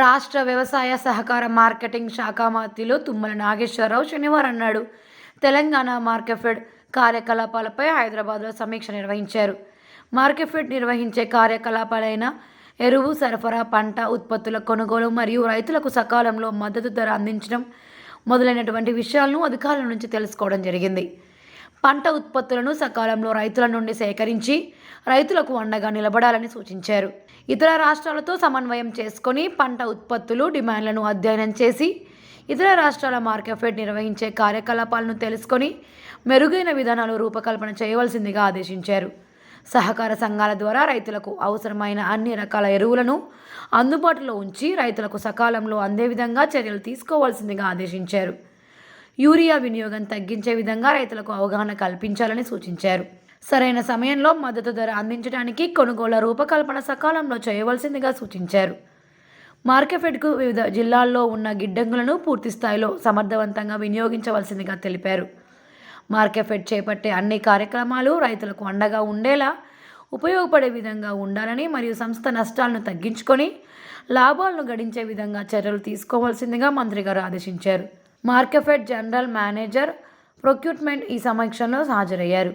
రాష్ట్ర వ్యవసాయ సహకార మార్కెటింగ్ శాఖ మాతిలో తుమ్మల నాగేశ్వరరావు శనివారం అన్నాడు. తెలంగాణ మార్కెఫెడ్ కార్యకలాపాలపై హైదరాబాద్లో సమీక్ష నిర్వహించారు. మార్కెఫెడ్ నిర్వహించే కార్యకలాపాలైన ఎరువు సరఫరా పంట ఉత్పత్తుల కొనుగోలు మరియు రైతులకు సకాలంలో మద్దతు ధర అందించడం మొదలైనటువంటి విషయాలను అధికారుల నుంచి తెలుసుకోవడం జరిగింది. పంట ఉత్పత్తులను సకాలంలో రైతుల నుండి సేకరించి రైతులకు అండగా నిలబడాలని సూచించారు. ఇతర రాష్ట్రాలతో సమన్వయం చేసుకొని పంట ఉత్పత్తులు డిమాండ్లను అధ్యయనం చేసి ఇతర రాష్ట్రాల మార్కెఫెడ్ నిర్వహించే కార్యకలాపాలను తెలుసుకొని మెరుగైన విధానాలు రూపకల్పన చేయవలసిందిగా ఆదేశించారు. సహకార సంఘాల ద్వారా రైతులకు అవసరమైన అన్ని రకాల ఎరువులను అందుబాటులో ఉంచి రైతులకు సకాలంలో అందే విధంగా చర్యలు తీసుకోవాల్సిందిగా ఆదేశించారు. యూరియా వినియోగం తగ్గించే విధంగా రైతులకు అవగాహన కల్పించాలని సూచించారు. సరైన సమయంలో మద్దతు ధర అందించడానికి కొనుగోళ్ళ రూపకల్పన సకాలంలో చేయవలసిందిగా సూచించారు. మార్కెఫెడ్కు వివిధ జిల్లాల్లో ఉన్న గిడ్డంగులను పూర్తి స్థాయిలో సమర్థవంతంగా వినియోగించవలసిందిగా తెలిపారు. మార్కెఫెడ్ చేపట్టే అన్ని కార్యక్రమాలు రైతులకు అండగా ఉండేలా ఉపయోగపడే విధంగా ఉండాలని మరియు సంస్థ నష్టాలను తగ్గించుకొని లాభాలను గడించే విధంగా చర్యలు తీసుకోవాల్సిందిగా మంత్రి గారు ఆదేశించారు. మార్కెఫెడ్ జనరల్ మేనేజర్ ప్రొక్యూట్మెంట్ ఈ సమీక్షలో హాజరయ్యారు.